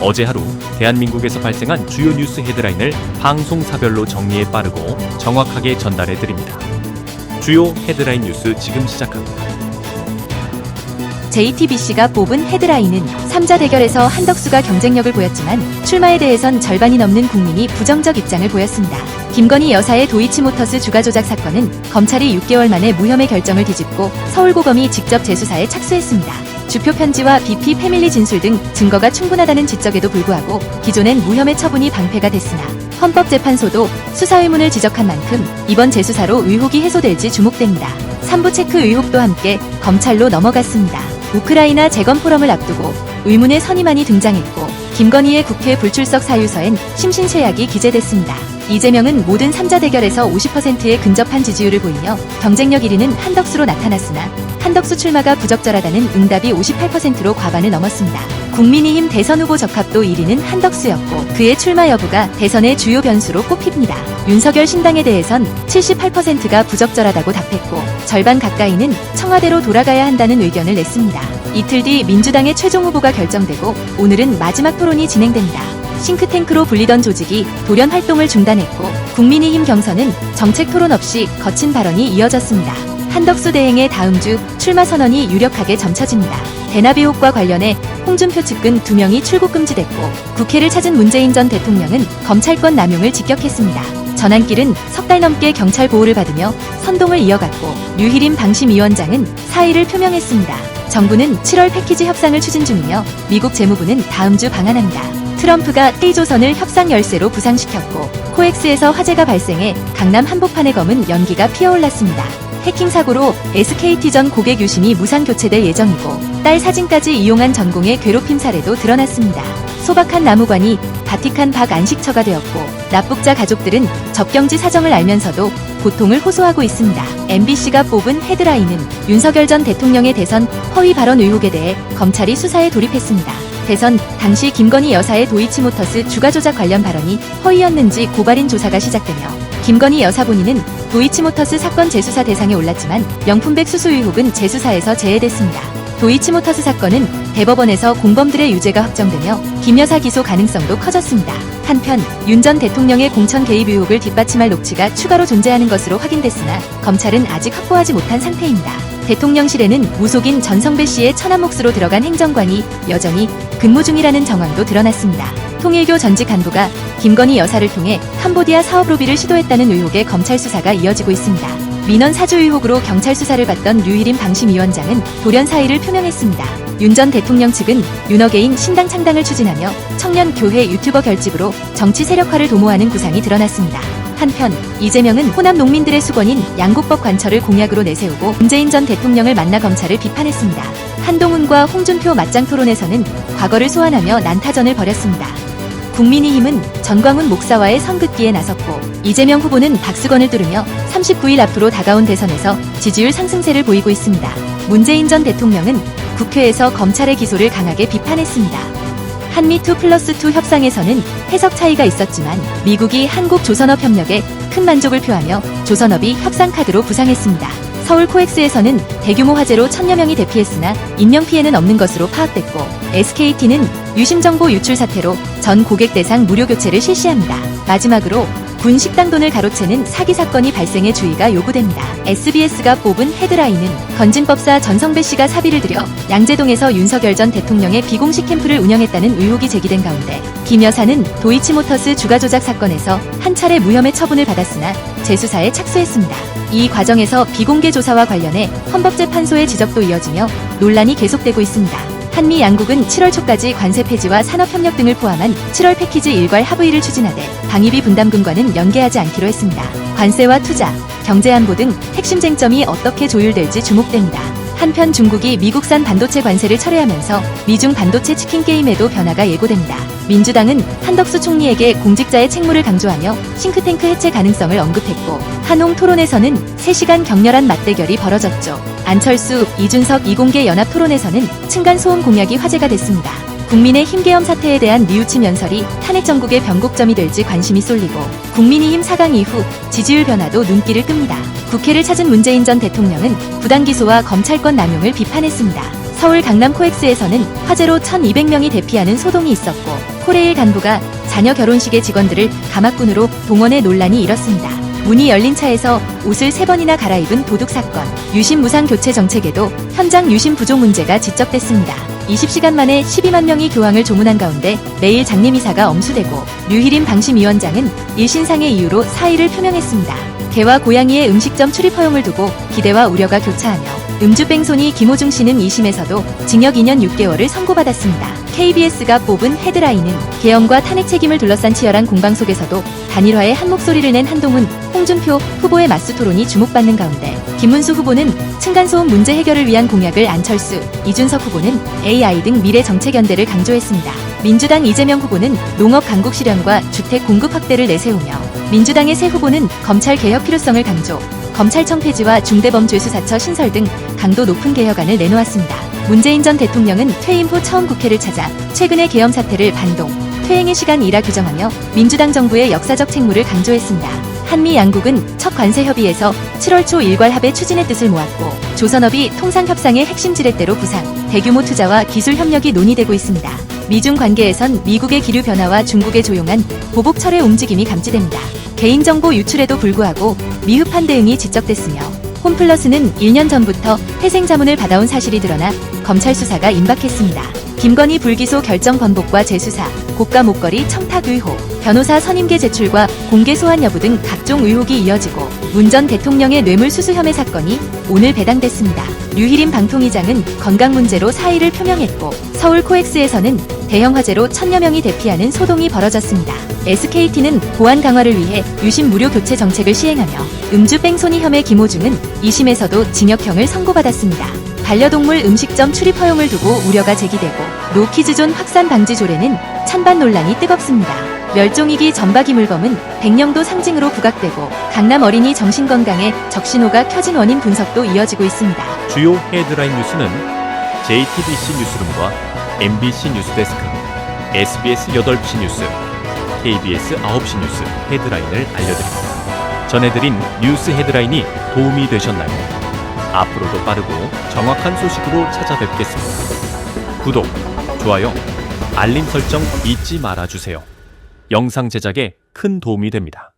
어제 하루 대한민국에서 발생한 주요 뉴스 헤드라인을 방송사별로 정리해 빠르고 정확하게 전달해 드립니다. 주요 헤드라인 뉴스 지금 시작합니다. JTBC가 뽑은 헤드라인은 3자 대결에서 한덕수가 경쟁력을 보였지만 출마에 대해선 절반이 넘는 국민이 부정적 입장을 보였습니다. 김건희 여사의 도이치모터스 주가 조작 사건은 검찰이 6개월 만에 무혐의 결정을 뒤집고 서울고검이 직접 재수사에 착수했습니다. 주표 편지와 BP 패밀리 진술 등 증거가 충분하다는 지적에도 불구하고 기존엔 무혐의 처분이 방패가 됐으나 헌법재판소도 수사 의문을 지적한 만큼 이번 재수사로 의혹이 해소될지 주목됩니다. 3부 체크 의혹도 함께 검찰로 넘어갔습니다. 우크라이나 재건 포럼을 앞두고 의문의 선임안이 등장했고 김건희의 국회 불출석 사유서엔 심신최약이 기재됐습니다. 이재명은 모든 3자 대결에서 50%에 근접한 지지율을 보이며 경쟁력 1위는 한덕수로 나타났으나 한덕수 출마가 부적절하다는 응답이 58%로 과반을 넘었습니다. 국민의힘 대선 후보 적합도 1위는 한덕수였고 그의 출마 여부가 대선의 주요 변수로 꼽힙니다. 윤석열 신당에 대해선 78%가 부적절하다고 답했고 절반 가까이는 청와대로 돌아가야 한다는 의견을 냈습니다. 이틀 뒤 민주당의 최종 후보가 결정되고 오늘은 마지막 토론이 진행됩니다. 싱크탱크로 불리던 조직이 돌연 활동을 중단했고 국민의힘 경선은 정책 토론 없이 거친 발언이 이어졌습니다. 한덕수 대행의 다음 주 출마 선언이 유력하게 점쳐집니다. 대납 의혹과 관련해 홍준표 측근 두 명이 출국 금지됐고 국회를 찾은 문재인 전 대통령은 검찰권 남용을 직격했습니다. 전환길은 석 달 넘게 경찰 보호를 받으며 선동을 이어갔고 류희림 방심위원장은 사의를 표명했습니다. 정부는 7월 패키지 협상을 추진 중이며 미국 재무부는 다음 주 방한합니다. 트럼프가 K조선을 협상 열쇠로 부상시켰고 코엑스에서 화재가 발생해 강남 한복판의 검은 연기가 피어올랐습니다. 해킹 사고로 SKT전 고객 유심이 무상 교체될 예정이고 딸 사진까지 이용한 전공의 괴롭힘 사례도 드러났습니다. 소박한 나무관이 바티칸 박 안식처가 되었고 납북자 가족들은 접경지 사정을 알면서도 고통을 호소하고 있습니다. MBC가 뽑은 헤드라인은 윤석열 전 대통령의 대선 허위 발언 의혹에 대해 검찰이 수사에 돌입했습니다. 대선 당시 김건희 여사의 도이치모터스 주가 조작 관련 발언이 허위였는지 고발인 조사가 시작되며 김건희 여사 본인은 도이치모터스 사건 재수사 대상에 올랐지만 명품백 수수 의혹은 재수사에서 제외됐습니다. 도이치모터스 사건은 대법원에서 공범들의 유죄가 확정되며 김 여사 기소 가능성도 커졌습니다. 한편 윤 전 대통령의 공천 개입 의혹을 뒷받침할 녹취가 추가로 존재하는 것으로 확인됐으나 검찰은 아직 확보하지 못한 상태입니다. 대통령실에는 무속인 전성배 씨의 몫으로 들어간 행정관이 여전히 근무 중이라는 정황도 드러났습니다. 통일교 전직 간부가 김건희 여사를 통해 캄보디아 사업 로비를 시도했다는 의혹의 검찰 수사가 이어지고 있습니다. 민원 사주 의혹으로 경찰 수사를 받던 류일임 방심위원장은 돌연 사의를 표명했습니다. 윤 전 대통령 측은 윤어게인 신당 창당을 추진하며 청년 교회 유튜버 결집으로 정치 세력화를 도모하는 구상이 드러났습니다. 한편 이재명은 호남 농민들의 수건인 양곡법 관철을 공약으로 내세우고 문재인 전 대통령을 만나 검찰을 비판했습니다. 한동훈과 홍준표 맞짱 토론에서는 과거를 소환하며 난타전을 벌였습니다. 국민의힘은 전광훈 목사와의 선긋기에 나섰고 이재명 후보는 박수건을 뚫으며 39일 앞으로 다가온 대선에서 지지율 상승세를 보이고 있습니다. 문재인 전 대통령은 국회에서 검찰의 기소를 강하게 비판했습니다. 한미2 플러스 2 협상에서는 해석 차이가 있었지만 미국이 한국 조선업 협력에 큰 만족을 표하며 조선업이 협상 카드로 부상했습니다. 서울 코엑스에서는 대규모 화재로 천여 명이 대피했으나 인명 피해는 없는 것으로 파악됐고 SKT는 유심 정보 유출 사태로 전 고객 대상 무료 교체를 실시합니다. 마지막으로 군 식당 돈을 가로채는 사기 사건이 발생해 주의가 요구됩니다. SBS가 뽑은 헤드라인은 건진법사 전성배 씨가 사비를 들여 양재동에서 윤석열 전 대통령의 비공식 캠프를 운영했다는 의혹이 제기된 가운데 김 여사는 도이치모터스 주가 조작 사건에서 한 차례 무혐의 처분을 받았으나 재수사에 착수했습니다. 이 과정에서 비공개 조사와 관련해 헌법재판소의 지적도 이어지며 논란이 계속되고 있습니다. 한미 양국은 7월 초까지 관세 폐지와 산업협력 등을 포함한 7월 패키지 일괄 합의를 추진하되 방위비 분담금과는 연계하지 않기로 했습니다. 관세와 투자, 경제안보 등 핵심 쟁점이 어떻게 조율될지 주목됩니다. 한편 중국이 미국산 반도체 관세를 철회하면서 미중 반도체 치킨 게임에도 변화가 예고됩니다. 민주당은 한덕수 총리에게 공직자의 책무를 강조하며 싱크탱크 해체 가능성을 언급했고 한홍 토론에서는 3시간 격렬한 맞대결이 벌어졌죠. 안철수, 이준석 이공개 연합 토론에서는 층간 소음 공약이 화제가 됐습니다. 국민의 힘계엄 사태에 대한 뉘우침 연설이 탄핵 정국의 변곡점이 될지 관심이 쏠리고 국민의힘 4강 이후 지지율 변화도 눈길을 끕니다. 국회를 찾은 문재인 전 대통령은 부당 기소와 검찰권 남용을 비판했습니다. 서울 강남 코엑스에서는 화재로 1200명이 대피하는 소동이 있었고 코레일 간부가 자녀 결혼식의 직원들을 가막군으로 동원해 논란이 일었습니다. 문이 열린 차에서 옷을 세 번이나 갈아입은 도둑 사건, 유심 무상 교체 정책에도 현장 유심 부족 문제가 지적됐습니다. 20시간 만에 12만 명이 교황을 조문한 가운데 매일 장례미사가 엄수되고 류희림 방심위원장은 일신상의 이유로 사의를 표명했습니다. 개와 고양이의 음식점 출입 허용을 두고 기대와 우려가 교차하며 음주뺑소니 김호중 씨는 2심에서도 징역 2년 6개월을 선고받았습니다. KBS가 뽑은 헤드라인은 계엄과 탄핵 책임을 둘러싼 치열한 공방 속에서도 단일화에 한 목소리를 낸 한동훈, 홍준표 후보의 맞수 토론이 주목받는 가운데 김문수 후보는 층간소음 문제 해결을 위한 공약을 안철수, 이준석 후보는 AI 등 미래 정책 연대를 강조했습니다. 민주당 이재명 후보는 농업 강국 실현과 주택 공급 확대를 내세우며 민주당의 새 후보는 검찰 개혁 필요성을 강조, 검찰청 폐지와 중대범죄수사처 신설 등 강도 높은 개혁안을 내놓았습니다. 문재인 전 대통령은 퇴임 후 처음 국회를 찾아 최근의 계엄 사태를 반동, 퇴행의 시간 이라 규정하며 민주당 정부의 역사적 책무를 강조했습니다. 한미 양국은 첫 관세 협의에서 7월 초 일괄 합의 추진의 뜻을 모았고 조선업이 통상 협상의 핵심 지렛대로 부상, 대규모 투자와 기술 협력이 논의되고 있습니다. 미중 관계에선 미국의 기류 변화와 중국의 조용한 보복 철회 움직임이 감지됩니다. 개인정보 유출에도 불구하고 미흡한 대응이 지적됐으며 홈플러스는 1년 전부터 회생 자문을 받아온 사실이 드러나 검찰 수사가 임박했습니다. 김건희 불기소 결정 번복과 재수사, 고가 목걸이 청탁 의혹, 변호사 선임계 제출과 공개 소환 여부 등 각종 의혹이 이어지고 문 전 대통령의 뇌물수수 혐의 사건이 오늘 배당됐습니다. 류희림 방통위장은 건강 문제로 사의를 표명했고 서울 코엑스에서는 대형 화재로 천여 명이 대피하는 소동이 벌어졌습니다. SKT는 보안 강화를 위해 유심 무료 교체 정책을 시행하며 음주 뺑소니 혐의 김호중은 2심에서도 징역형을 선고받았습니다. 반려동물 음식점 출입 허용을 두고 우려가 제기되고 노키즈존 확산 방지 조례는 찬반 논란이 뜨겁습니다. 멸종위기 전박이물범은 백령도 상징으로 부각되고 강남 어린이 정신건강에 적신호가 켜진 원인 분석도 이어지고 있습니다. 주요 헤드라인 뉴스는 JTBC 뉴스룸과 MBC 뉴스데스크, SBS 8시 뉴스, KBS 9시 뉴스 헤드라인을 알려드립니다. 전해드린 뉴스 헤드라인이 도움이 되셨나요? 앞으로도 빠르고 정확한 소식으로 찾아뵙겠습니다. 구독, 좋아요, 알림 설정 잊지 말아주세요. 영상 제작에 큰 도움이 됩니다.